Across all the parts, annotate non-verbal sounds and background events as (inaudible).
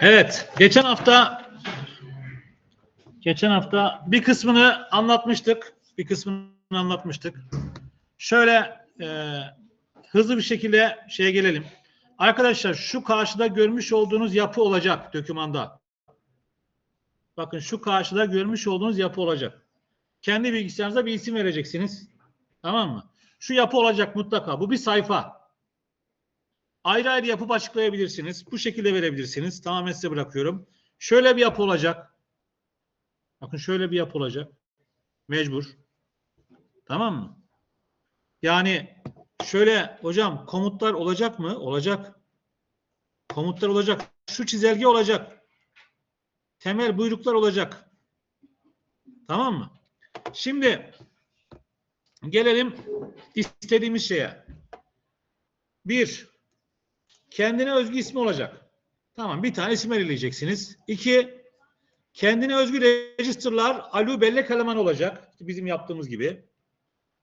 Evet, geçen hafta geçen hafta bir kısmını anlatmıştık. Bir kısmını anlatmıştık. Şöyle e, hızlı bir şekilde şeye gelelim. Arkadaşlar şu karşıda görmüş olduğunuz yapı olacak dokümanda. Bakın şu karşıda görmüş olduğunuz yapı olacak. Kendi bilgisayarınıza bir isim vereceksiniz. Tamam mı? Şu yapı olacak mutlaka. Bu bir sayfa. Ayrı ayrı yapıp açıklayabilirsiniz. Bu şekilde verebilirsiniz. Tamamen size bırakıyorum. Şöyle bir yapı olacak. Bakın şöyle bir yapı olacak. Mecbur. Tamam mı? Yani şöyle hocam komutlar olacak mı? Olacak. Komutlar olacak. Şu çizelge olacak. Temel buyruklar olacak. Tamam mı? Şimdi gelelim istediğimiz şeye. Bir, kendine özgü ismi olacak. Tamam bir tane isim belirleyeceksiniz. İki, kendine özgü register'lar alu bellek eleman olacak. Bizim yaptığımız gibi.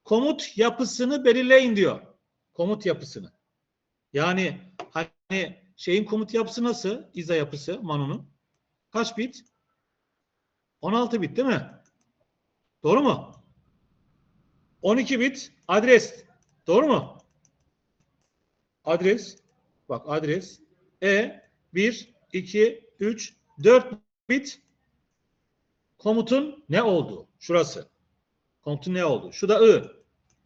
Komut yapısını belirleyin diyor. Komut yapısını. Yani hani şeyin komut yapısı nasıl? İza yapısı Manu'nun. Kaç bit? 16 bit değil mi? Doğru mu? 12 bit adres. Doğru mu? Adres. Bak adres. E 1, 2, 3, 4 bit komutun ne olduğu. Şurası. Komutun ne olduğu. Şu da I.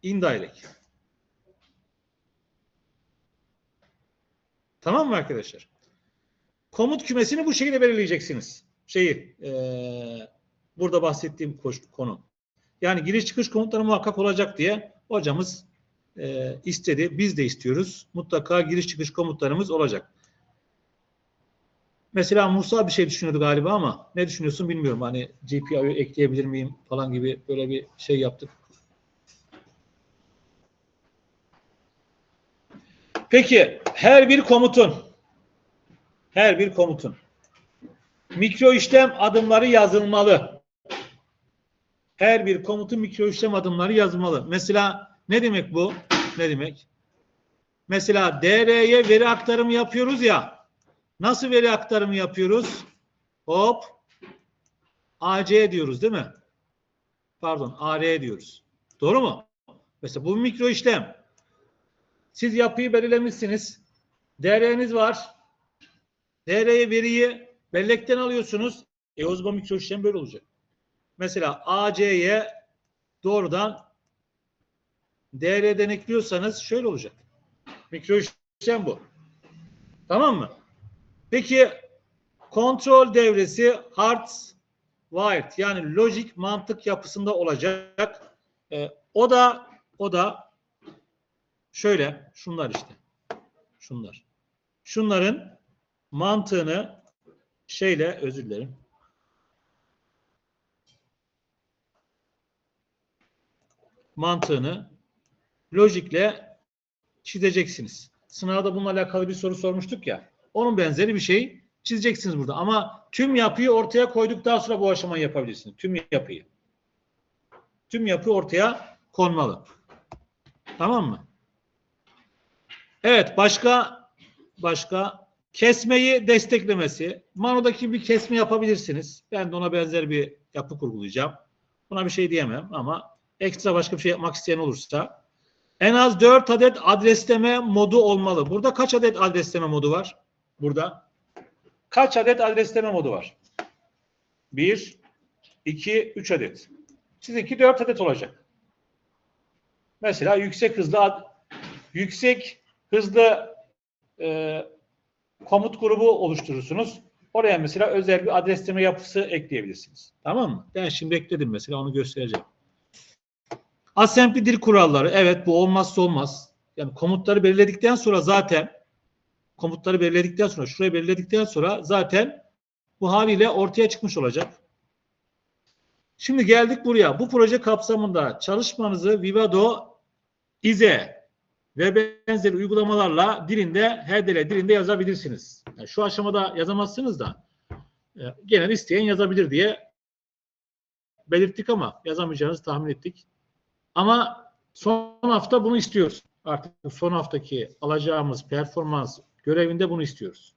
Indirect. Tamam mı arkadaşlar? Komut kümesini bu şekilde belirleyeceksiniz. Şeyi eee, burada bahsettiğim konu. Yani giriş çıkış komutları muhakkak olacak diye hocamız eee, istedi. Biz de istiyoruz. Mutlaka giriş çıkış komutlarımız olacak. Mesela Musa bir şey düşünüyordu galiba ama ne düşünüyorsun bilmiyorum. Hani GPI'yi ekleyebilir miyim falan gibi böyle bir şey yaptık. Peki her bir komutun her bir komutun mikro işlem adımları yazılmalı. Her bir komutun mikro işlem adımları yazılmalı. Mesela ne demek bu? Ne demek? Mesela DR'ye veri aktarımı yapıyoruz ya. Nasıl veri aktarımı yapıyoruz? Hop. AC diyoruz değil mi? Pardon AR diyoruz. Doğru mu? Mesela bu mikro işlem. Siz yapıyı belirlemişsiniz. DR'niz var. DR'ye veriyi bellekten alıyorsunuz. E o zaman mikro işlem böyle olacak. Mesela AC'ye doğrudan DR'den ekliyorsanız şöyle olacak. Mikro işlem bu. Tamam mı? Peki kontrol devresi hard wired yani lojik mantık yapısında olacak. E, o da o da şöyle şunlar işte. Şunlar. Şunların mantığını şeyle özür dilerim. Mantığını lojikle çizeceksiniz. Sınavda bununla alakalı bir soru sormuştuk ya. Onun benzeri bir şey çizeceksiniz burada. Ama tüm yapıyı ortaya koyduktan sonra bu aşamayı yapabilirsiniz. Tüm yapıyı. Tüm yapı ortaya konmalı. Tamam mı? Evet başka başka kesmeyi desteklemesi. Mano'daki bir kesme yapabilirsiniz. Ben de ona benzer bir yapı kurgulayacağım. Buna bir şey diyemem ama ekstra başka bir şey yapmak isteyen olursa en az 4 adet adresleme modu olmalı. Burada kaç adet adresleme modu var? Burada. Kaç adet adresleme modu var? 1, 2, 3 adet. Sizinki 4 adet olacak. Mesela yüksek hızlı yüksek hızlı e, komut grubu oluşturursunuz. Oraya mesela özel bir adresleme yapısı ekleyebilirsiniz. Tamam mı? Ben şimdi ekledim mesela onu göstereceğim. Assembly dil kuralları. Evet bu olmazsa olmaz. Yani komutları belirledikten sonra zaten komutları belirledikten sonra şurayı belirledikten sonra zaten bu haliyle ortaya çıkmış olacak. Şimdi geldik buraya. Bu proje kapsamında çalışmanızı Vivado IZE ve benzeri uygulamalarla dilinde HDL dilinde yazabilirsiniz. Yani şu aşamada yazamazsınız da e, genel isteyen yazabilir diye belirttik ama yazamayacağınızı tahmin ettik. Ama son hafta bunu istiyoruz. Artık son haftaki alacağımız performans görevinde bunu istiyoruz.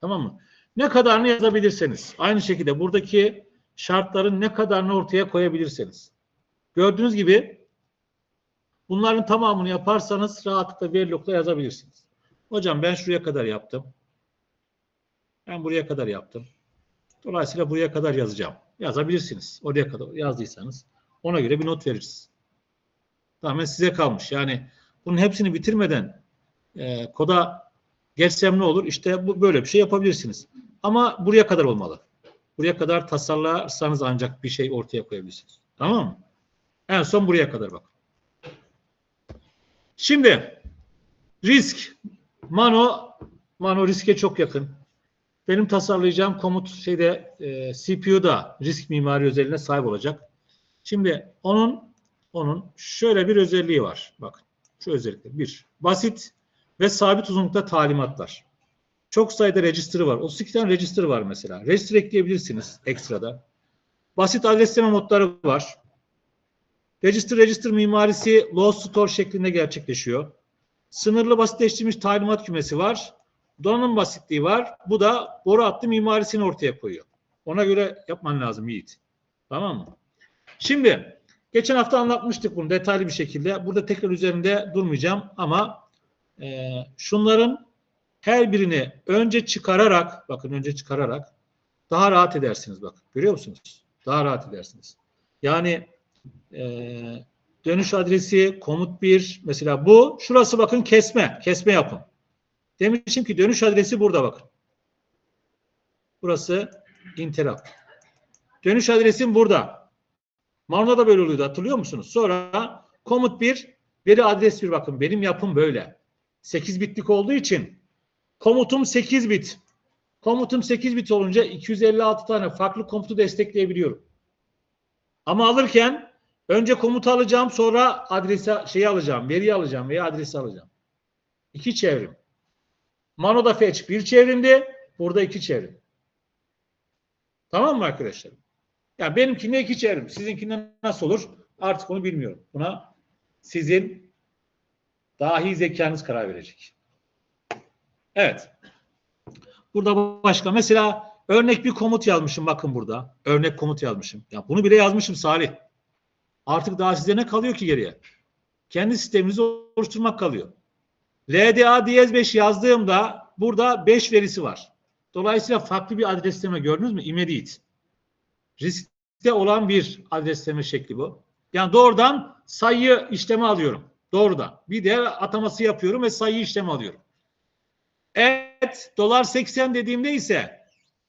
Tamam mı? Ne kadarını yazabilirseniz. Aynı şekilde buradaki şartların ne kadarını ortaya koyabilirseniz. Gördüğünüz gibi bunların tamamını yaparsanız rahatlıkla Verilog'da yazabilirsiniz. Hocam ben şuraya kadar yaptım. Ben buraya kadar yaptım. Dolayısıyla buraya kadar yazacağım. Yazabilirsiniz. Oraya kadar yazdıysanız ona göre bir not veririz. Tamamen size kalmış. Yani bunun hepsini bitirmeden e, koda geçsem ne olur? İşte bu böyle bir şey yapabilirsiniz. Ama buraya kadar olmalı. Buraya kadar tasarlarsanız ancak bir şey ortaya koyabilirsiniz. Tamam mı? En son buraya kadar bak. Şimdi risk Mano Mano riske çok yakın. Benim tasarlayacağım komut şeyde e, CPU'da risk mimari özelliğine sahip olacak. Şimdi onun onun şöyle bir özelliği var. Bakın şu özellikler. Bir, basit ve sabit uzunlukta talimatlar. Çok sayıda register'ı var. 32 tane register var mesela. Register ekleyebilirsiniz ekstrada. Basit adresleme modları var. Register register mimarisi low store şeklinde gerçekleşiyor. Sınırlı basitleştirilmiş talimat kümesi var. Donanım basitliği var. Bu da boru hattı mimarisini ortaya koyuyor. Ona göre yapman lazım Yiğit. Tamam mı? Şimdi geçen hafta anlatmıştık bunu detaylı bir şekilde. Burada tekrar üzerinde durmayacağım ama e, şunların her birini önce çıkararak bakın önce çıkararak daha rahat edersiniz bak. Görüyor musunuz? Daha rahat edersiniz. Yani e, dönüş adresi komut 1 mesela bu şurası bakın kesme. Kesme yapın. Demişim ki dönüş adresi burada bakın. Burası interrupt. Dönüş adresim burada. Marno'da da böyle oluyordu hatırlıyor musunuz? Sonra komut 1 veri adres 1 bakın benim yapım böyle. 8 bitlik olduğu için komutum 8 bit. Komutum 8 bit olunca 256 tane farklı komutu destekleyebiliyorum. Ama alırken önce komutu alacağım sonra adresi şeyi alacağım, veriyi alacağım veya adresi alacağım. İki çevrim. Mano'da fetch bir çevrimdi. Burada iki çevrim. Tamam mı arkadaşlar? Ya benimkinde iki çevrim. Sizinkinde nasıl olur? Artık onu bilmiyorum. Buna sizin dahi zekanız karar verecek. Evet. Burada başka. Mesela örnek bir komut yazmışım. Bakın burada. Örnek komut yazmışım. Ya bunu bile yazmışım Salih. Artık daha size ne kalıyor ki geriye? Kendi sisteminizi oluşturmak kalıyor. LDA diyez 5 yazdığımda burada 5 verisi var. Dolayısıyla farklı bir adresleme gördünüz mü? Immediate. Riskte olan bir adresleme şekli bu. Yani doğrudan sayı işlemi alıyorum. Doğrudan. Bir değer ataması yapıyorum ve sayı işlemi alıyorum. Evet, dolar 80 dediğimde ise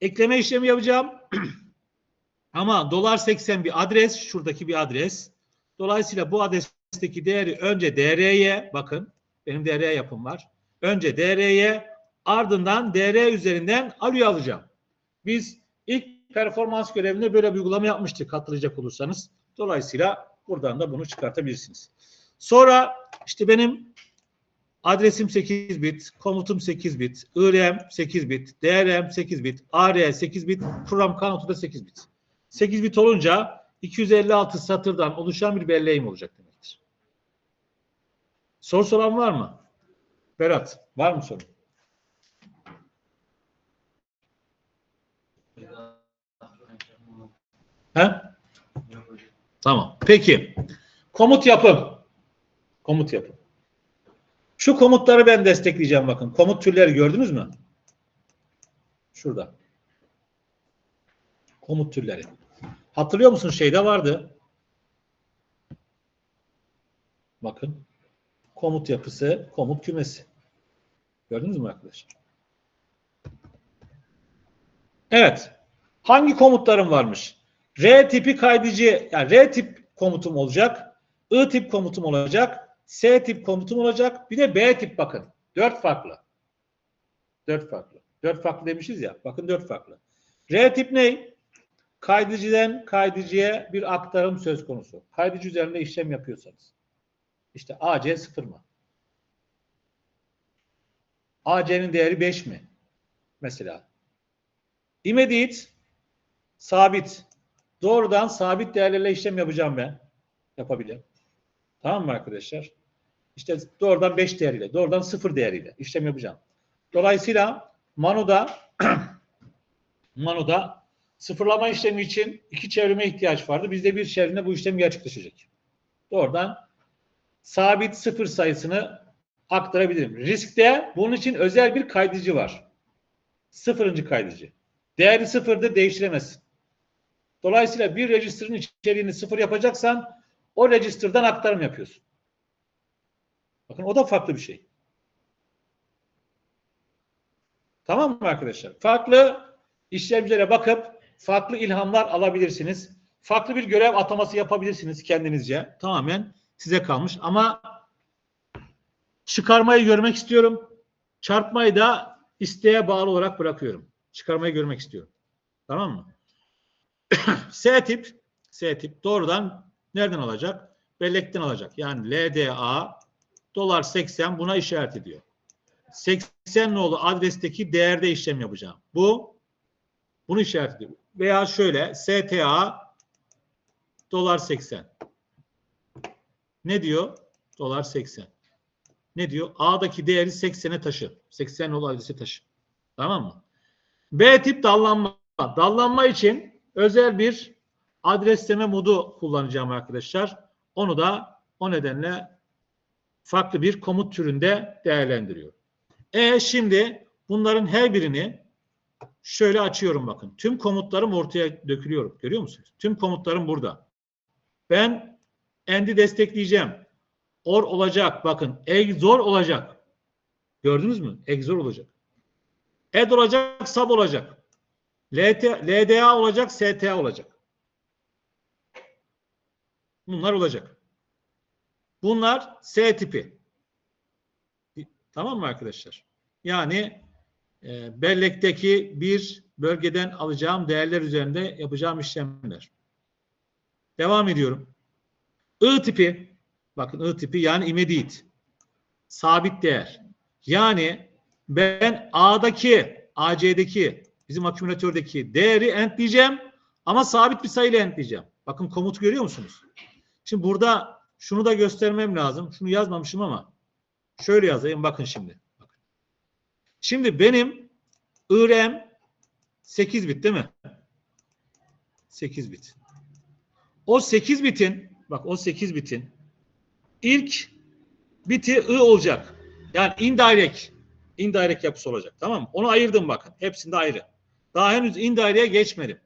ekleme işlemi yapacağım. (clears throat) Ama dolar 80 bir adres, şuradaki bir adres. Dolayısıyla bu adresteki değeri önce DR'ye bakın benim DR yapım var. Önce DR'ye ardından DR üzerinden alıyor alacağım. Biz ilk performans görevinde böyle bir uygulama yapmıştık hatırlayacak olursanız. Dolayısıyla buradan da bunu çıkartabilirsiniz. Sonra işte benim adresim 8 bit, komutum 8 bit, IRM 8 bit, DRM 8 bit, AR 8 bit, program kanotu da 8 bit. 8 bit olunca 256 satırdan oluşan bir belleğim olacak demektir. Soru soran var mı? Berat, var mı soru? He? Tamam. Peki. Komut yapım. Komut yapım. Şu komutları ben destekleyeceğim bakın. Komut türleri gördünüz mü? Şurada. Komut türleri. Hatırlıyor musun şeyde vardı. Bakın. Komut yapısı, komut kümesi. Gördünüz mü arkadaşlar? Evet. Hangi komutlarım varmış? R tipi kaydıcı, yani R tip komutum olacak. I tip komutum olacak. S tip komutum olacak. Bir de B tip bakın. Dört farklı. Dört farklı. Dört farklı demişiz ya. Bakın dört farklı. R tip ne? Kaydıcıdan kaydıcıya bir aktarım söz konusu. Kaydıcı üzerinde işlem yapıyorsanız. İşte AC sıfır mı? AC'nin değeri 5 mi? Mesela. Immediate sabit. Doğrudan sabit değerlerle işlem yapacağım ben. Yapabilirim. Tamam mı arkadaşlar? İşte doğrudan 5 değeriyle, doğrudan 0 değeriyle işlem yapacağım. Dolayısıyla Mano'da (clears throat) Mano'da sıfırlama işlemi için iki çevrime ihtiyaç vardı. Bizde bir çevremde bu işlem gerçekleşecek. Doğrudan sabit sıfır sayısını aktarabilirim. Riskte bunun için özel bir kaydıcı var. Sıfırıncı kaydıcı. Değeri sıfırdır değiştiremezsin. Dolayısıyla bir register'ın içeriğini sıfır yapacaksan o register'dan aktarım yapıyorsun. Bakın o da farklı bir şey. Tamam mı arkadaşlar? Farklı işlemcilere bakıp farklı ilhamlar alabilirsiniz. Farklı bir görev ataması yapabilirsiniz kendinizce. Tamamen size kalmış. Ama çıkarmayı görmek istiyorum. Çarpmayı da isteğe bağlı olarak bırakıyorum. Çıkarmayı görmek istiyorum. Tamam mı? (coughs) S tip S tip doğrudan nereden alacak? Bellekten alacak. Yani LDA dolar 80 buna işaret ediyor. 80 nolu adresteki değerde işlem yapacağım. Bu bunu işaret ediyor. Veya şöyle STA dolar 80. Ne diyor? Dolar 80. Ne diyor? A'daki değeri 80'e taşı. 80 nolu adresi taşı. Tamam mı? B tip dallanma. Dallanma için özel bir adresleme modu kullanacağım arkadaşlar. Onu da o nedenle farklı bir komut türünde değerlendiriyor. E şimdi bunların her birini şöyle açıyorum bakın. Tüm komutlarım ortaya dökülüyor. Görüyor musunuz? Tüm komutlarım burada. Ben endi destekleyeceğim. Or olacak. Bakın exor olacak. Gördünüz mü? Exor olacak. Ed olacak, sub olacak. LDA olacak, STA olacak. Bunlar olacak. Bunlar S tipi. Tamam mı arkadaşlar? Yani e, bellekteki bir bölgeden alacağım değerler üzerinde yapacağım işlemler. Devam ediyorum. I tipi bakın I tipi yani immediate sabit değer. Yani ben A'daki AC'deki bizim akümülatördeki değeri entleyeceğim ama sabit bir sayıyla entleyeceğim. Bakın komutu görüyor musunuz? Şimdi burada şunu da göstermem lazım. Şunu yazmamışım ama şöyle yazayım bakın şimdi. Bakın. Şimdi benim IRM 8 bit değil mi? 8 bit. O 8 bitin bak o 8 bitin ilk biti I olacak. Yani indirect indirect yapısı olacak. Tamam mı? Onu ayırdım bakın. Hepsinde ayrı. Daha henüz indirect'e geçmedim.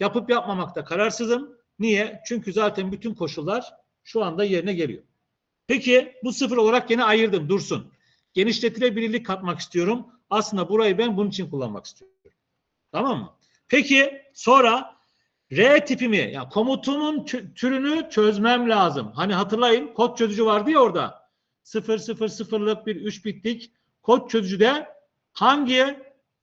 Yapıp yapmamakta kararsızım. Niye? Çünkü zaten bütün koşullar şu anda yerine geliyor. Peki bu sıfır olarak yine ayırdım dursun. Genişletilebilirlik katmak istiyorum. Aslında burayı ben bunun için kullanmak istiyorum. Tamam mı? Peki sonra R tipimi yani komutumun türünü çözmem lazım. Hani hatırlayın kod çözücü vardı ya orada. 0 0 0'lık bir 3 bitlik kod çözücüde hangi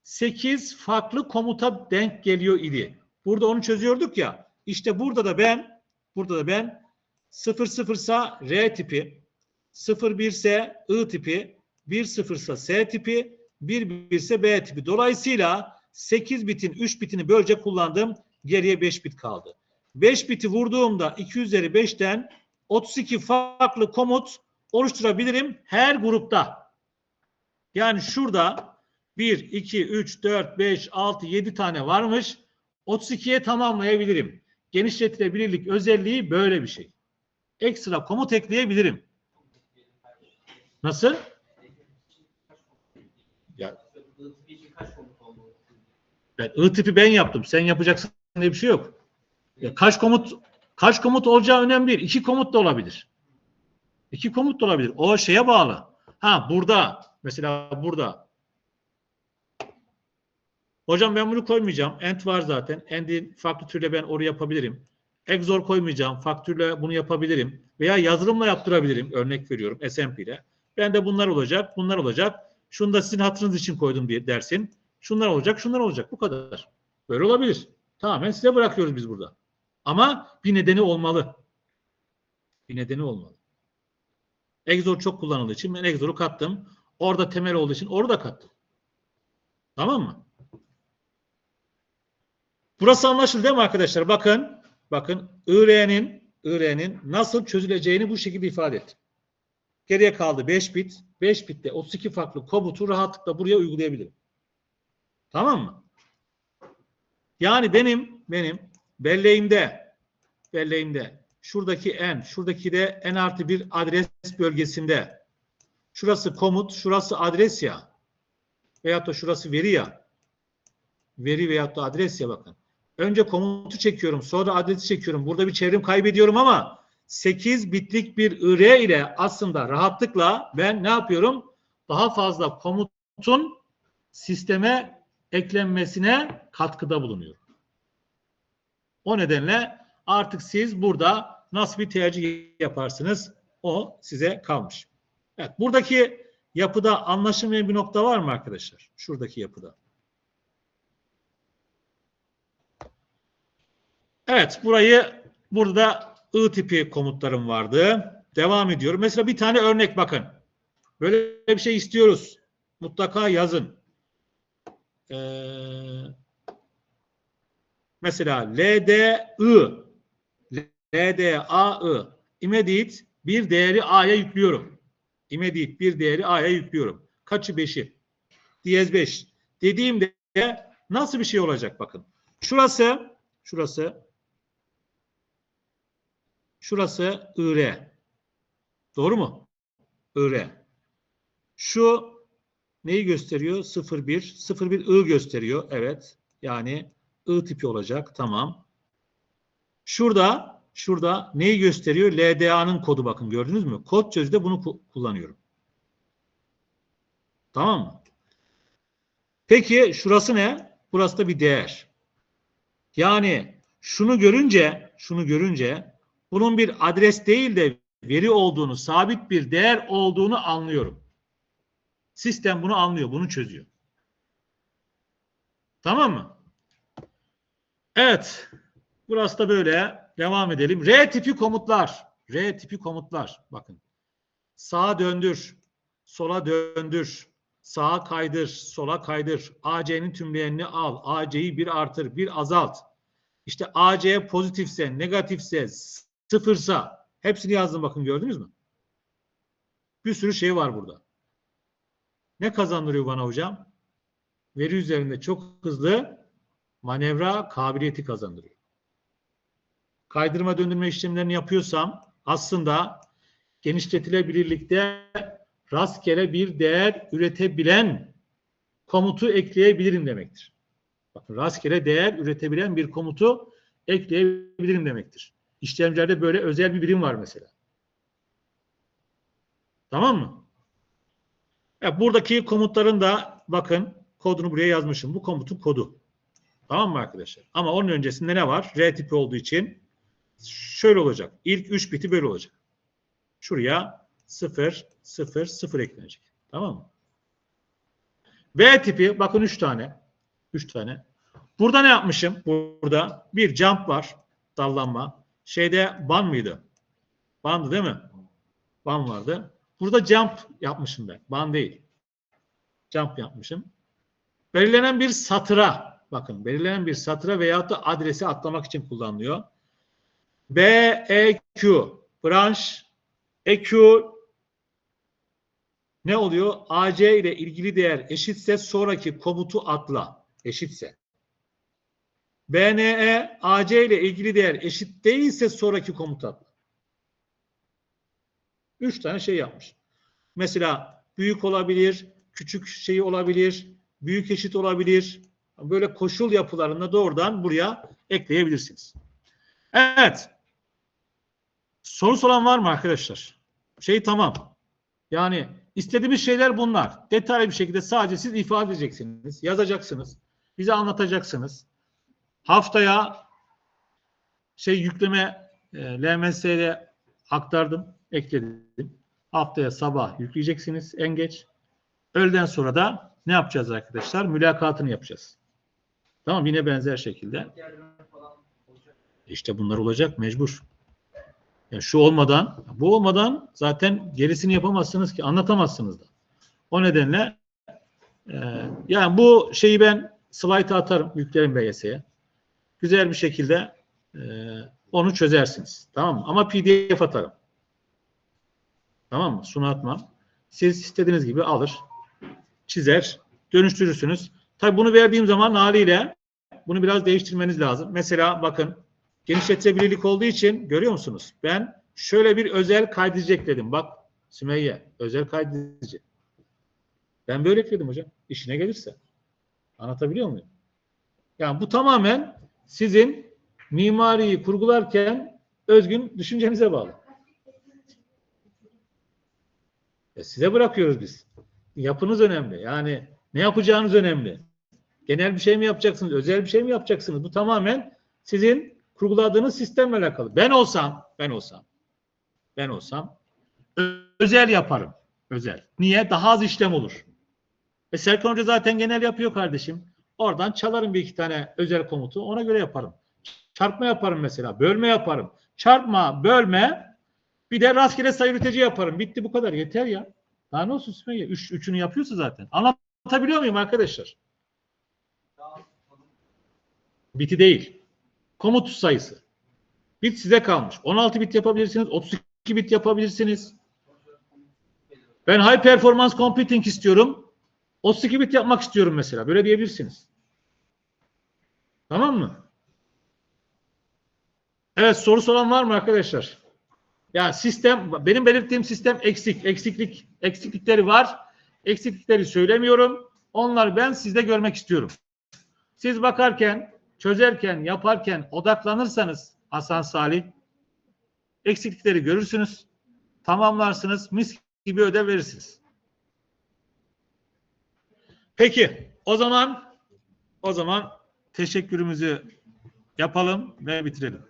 8 farklı komuta denk geliyor idi. Burada onu çözüyorduk ya. İşte burada da ben burada da ben 0 0 ise R tipi, 0 1 ise I tipi, 1 0 ise S tipi, 1 1 ise B tipi. Dolayısıyla 8 bitin 3 bitini böylece kullandım. Geriye 5 bit kaldı. 5 biti vurduğumda 2 üzeri 5'ten 32 farklı komut oluşturabilirim her grupta. Yani şurada 1, 2, 3, 4, 5, 6, 7 tane varmış. 32'ye tamamlayabilirim. Genişletilebilirlik özelliği böyle bir şey. Ekstra komut ekleyebilirim. Nasıl? Ya, ben I tipi ben yaptım. Sen yapacaksın diye bir şey yok. Ya kaç komut kaç komut olacağı önemli değil. İki komut da olabilir. İki komut da olabilir. O şeye bağlı. Ha burada mesela burada Hocam ben bunu koymayacağım. End var zaten. End'in farklı türle ben oraya yapabilirim. Exor koymayacağım. Faktürle bunu yapabilirim. Veya yazılımla yaptırabilirim. Örnek veriyorum SMP ile. Ben de bunlar olacak. Bunlar olacak. Şunu da sizin hatırınız için koydum diye dersin. Şunlar olacak. Şunlar olacak. Bu kadar. Böyle olabilir. Tamamen size bırakıyoruz biz burada. Ama bir nedeni olmalı. Bir nedeni olmalı. Exor çok kullanıldığı için ben Exor'u kattım. Orada temel olduğu için orada kattım. Tamam mı? Burası anlaşıldı değil mi arkadaşlar? Bakın, bakın IR'nin IR'nin nasıl çözüleceğini bu şekilde ifade ettim. Geriye kaldı 5 bit. 5 bitte 32 farklı komutu rahatlıkla buraya uygulayabilirim. Tamam mı? Yani benim benim belleğimde belleğimde şuradaki n, şuradaki de n artı bir adres bölgesinde şurası komut, şurası adres ya veyahut da şurası veri ya veri veyahut da adres ya bakın. Önce komutu çekiyorum, sonra adresi çekiyorum. Burada bir çevrim kaybediyorum ama 8 bitlik bir IR ile aslında rahatlıkla ben ne yapıyorum? Daha fazla komutun sisteme eklenmesine katkıda bulunuyorum. O nedenle artık siz burada nasıl bir tercih yaparsınız o size kalmış. Evet, buradaki yapıda anlaşılmayan bir nokta var mı arkadaşlar? Şuradaki yapıda. Evet, burayı burada I tipi komutlarım vardı. Devam ediyorum. Mesela bir tane örnek bakın. Böyle bir şey istiyoruz. Mutlaka yazın. Ee, mesela LDI LDAI immediate bir değeri A'ya yüklüyorum. Immediate bir değeri A'ya yüklüyorum. Kaçı? 5'i. Diyez 5. Dediğimde nasıl bir şey olacak bakın. Şurası şurası şurası IR. Doğru mu? IR. Şu neyi gösteriyor? 01. 01 I gösteriyor. Evet. Yani I tipi olacak. Tamam. Şurada şurada neyi gösteriyor? LDA'nın kodu bakın gördünüz mü? Kod çözüde bunu ku- kullanıyorum. Tamam mı? Peki şurası ne? Burası da bir değer. Yani şunu görünce şunu görünce bunun bir adres değil de veri olduğunu, sabit bir değer olduğunu anlıyorum. Sistem bunu anlıyor, bunu çözüyor. Tamam mı? Evet. Burası da böyle. Devam edelim. R tipi komutlar. R tipi komutlar. Bakın. Sağa döndür. Sola döndür. Sağa kaydır. Sola kaydır. AC'nin tümleyenini al. AC'yi bir artır. Bir azalt. İşte AC pozitifse, negatifse, sıfırsa hepsini yazdım bakın gördünüz mü? Bir sürü şey var burada. Ne kazandırıyor bana hocam? Veri üzerinde çok hızlı manevra kabiliyeti kazandırıyor. Kaydırma döndürme işlemlerini yapıyorsam aslında genişletilebilirlikte rastgele bir değer üretebilen komutu ekleyebilirim demektir. Bakın rastgele değer üretebilen bir komutu ekleyebilirim demektir. İşlemcilerde böyle özel bir birim var mesela. Tamam mı? Ya buradaki komutların da bakın kodunu buraya yazmışım. Bu komutun kodu. Tamam mı arkadaşlar? Ama onun öncesinde ne var? R tipi olduğu için şöyle olacak. İlk 3 biti böyle olacak. Şuraya 0, 0, 0 eklenecek. Tamam mı? V tipi bakın 3 tane. 3 tane. Burada ne yapmışım? Burada bir jump var. Dallanma. Şeyde ban mıydı? Bandı değil mi? Ban vardı. Burada jump yapmışım ben. Ban değil. Jump yapmışım. Belirlenen bir satıra bakın belirlenen bir satıra veyahut da adresi atlamak için kullanılıyor. BEQ branş EQ ne oluyor? AC ile ilgili değer eşitse sonraki komutu atla. Eşitse. BNE AC ile ilgili değer eşit değilse sonraki komutu atla. Üç tane şey yapmış. Mesela büyük olabilir, küçük şey olabilir, büyük eşit olabilir. Böyle koşul yapılarında doğrudan buraya ekleyebilirsiniz. Evet. Soru olan var mı arkadaşlar? Şey tamam. Yani istediğimiz şeyler bunlar. Detaylı bir şekilde sadece siz ifade edeceksiniz, yazacaksınız, bize anlatacaksınız. Haftaya şey yükleme e, LMS'de aktardım, ekledim. Haftaya sabah yükleyeceksiniz en geç. Öğleden sonra da ne yapacağız arkadaşlar? Mülakatını yapacağız. Tamam yine benzer şekilde. İşte bunlar olacak mecbur. Yani şu olmadan, bu olmadan zaten gerisini yapamazsınız ki, anlatamazsınız da. O nedenle e, yani bu şeyi ben slayta atarım, yüklerim BYS'ye. Güzel bir şekilde e, onu çözersiniz. Tamam mı? Ama PDF atarım. Tamam mı? Sunu atmam. Siz istediğiniz gibi alır, çizer, dönüştürürsünüz. Tabi bunu verdiğim zaman haliyle bunu biraz değiştirmeniz lazım. Mesela bakın genişletilebilirlik olduğu için görüyor musunuz? Ben şöyle bir özel kaydedici ekledim. Bak Sümeyye özel kaydedici. Ben böyle ekledim hocam. İşine gelirse. Anlatabiliyor muyum? Yani bu tamamen sizin mimariyi kurgularken özgün düşüncenize bağlı. E size bırakıyoruz biz. Yapınız önemli. Yani ne yapacağınız önemli. Genel bir şey mi yapacaksınız? Özel bir şey mi yapacaksınız? Bu tamamen sizin kurguladığınız sistemle alakalı. Ben olsam, ben olsam, ben olsam özel yaparım. Özel. Niye? Daha az işlem olur. E Serkan Hoca zaten genel yapıyor kardeşim. Oradan çalarım bir iki tane özel komutu. Ona göre yaparım. Çarpma yaparım mesela. Bölme yaparım. Çarpma, bölme bir de rastgele sayı üretici yaparım. Bitti bu kadar. Yeter ya. Daha ne olsun Sümeyye? Üç, üçünü yapıyorsa zaten. Anlatabiliyor muyum arkadaşlar? Biti değil. Komut sayısı. Bit size kalmış. 16 bit yapabilirsiniz. 32 bit yapabilirsiniz. Ben high performance computing istiyorum. 32 bit yapmak istiyorum mesela. Böyle diyebilirsiniz. Tamam mı? Evet sorusu olan var mı arkadaşlar? Ya sistem benim belirttiğim sistem eksik. Eksiklik eksiklikleri var. Eksiklikleri söylemiyorum. Onları ben sizde görmek istiyorum. Siz bakarken, çözerken, yaparken odaklanırsanız Hasan Salih eksiklikleri görürsünüz. Tamamlarsınız. Mis gibi ödev verirsiniz. Peki, o zaman o zaman teşekkürümüzü yapalım ve bitirelim.